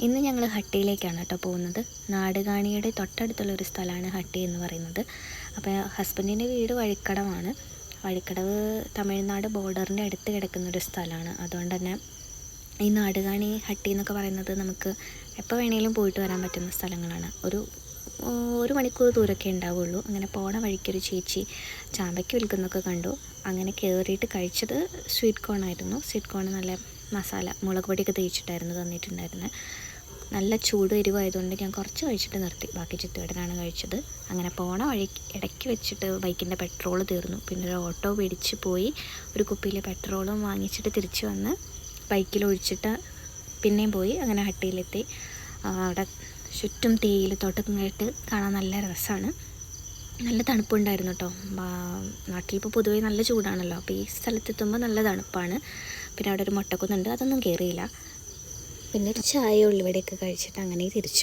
ഇന്ന് ഞങ്ങൾ ഹട്ടിയിലേക്കാണ് കേട്ടോ പോകുന്നത്. നാടുകാണിയുടെ തൊട്ടടുത്തുള്ള ഒരു സ്ഥലമാണ് ഹട്ടി എന്ന് പറയുന്നത്. അപ്പോൾ ഹസ്ബൻഡിന്റെ വീട് വഴിക്കടവാണ്. വഴിക്കടവ് തമിഴ്നാട് ബോർഡറിന്റെ അടുത്ത് കിടക്കുന്ന ഒരു സ്ഥലമാണ്. അതുകൊണ്ട് തന്നെ ഈ നാടുകാണി ഹട്ടി എന്നൊക്കെ പറയുന്നത് നമുക്ക് എപ്പോൾ വേണമെങ്കിലും പോയിട്ട് വരാൻ പറ്റുന്ന സ്ഥലങ്ങളാണ്. ഒരു ഒരു മണിക്കൂർ ദൂരമൊക്കെ ഉണ്ടാവുള്ളൂ. അങ്ങനെ പോണ വഴിക്കൊരു ചേച്ചി ചാമ്പയ്ക്ക് വിൽക്കുന്നൊക്കെ കണ്ടു. അങ്ങനെ കയറിയിട്ട് കഴിച്ചത് സ്വീറ്റ് കോൺ ആയിരുന്നു. സ്വീറ്റ് കോൺ നല്ല മസാല മുളക് പൊടിയൊക്കെ തേച്ചിട്ടായിരുന്നു തന്നിട്ടുണ്ടായിരുന്നത് നല്ല ചൂട് എരിവായതുകൊണ്ട് ഞാൻ കുറച്ച് കഴിച്ചിട്ട് നിർത്തി. ബാക്കി ചിത്തുവേടനാണ് കഴിച്ചത്. അങ്ങനെ പോണ വഴി ഇടയ്ക്ക് വെച്ചിട്ട് ബൈക്കിന്റെ പെട്രോൾ തീർന്നു. പിന്നെ ഒരു ഓട്ടോ പിടിച്ച് പോയി ഒരു കുപ്പിയിലെ പെട്രോളും വാങ്ങിച്ചിട്ട് തിരിച്ചു വന്ന് ബൈക്കിൽ ഒഴിച്ചിട്ട് പിന്നെയും പോയി. അങ്ങനെ ഹട്ടിയിലെത്തി. അവിടെ ചുറ്റും തേയില ആയിട്ട് കാണാൻ നല്ല രസമാണ്. നല്ല തണുപ്പുണ്ടായിരുന്നു കേട്ടോ. നാട്ടിൽ ഇപ്പോൾ പൊതുവേ നല്ല ചൂടാണല്ലോ. അപ്പോൾ ഈ സ്ഥലത്തെത്തുമ്പോൾ നല്ല തണുപ്പാണ്. പിന്നെ അവിടെ ഒരു മുട്ടക്കുന്നുണ്ട്. അതൊന്നും കയറിയില്ല പിന്നെ ഒരു ചായ ഉള്ളിവടെയൊക്കെ കഴിച്ചിട്ട് അങ്ങനെ തിരിച്ചു.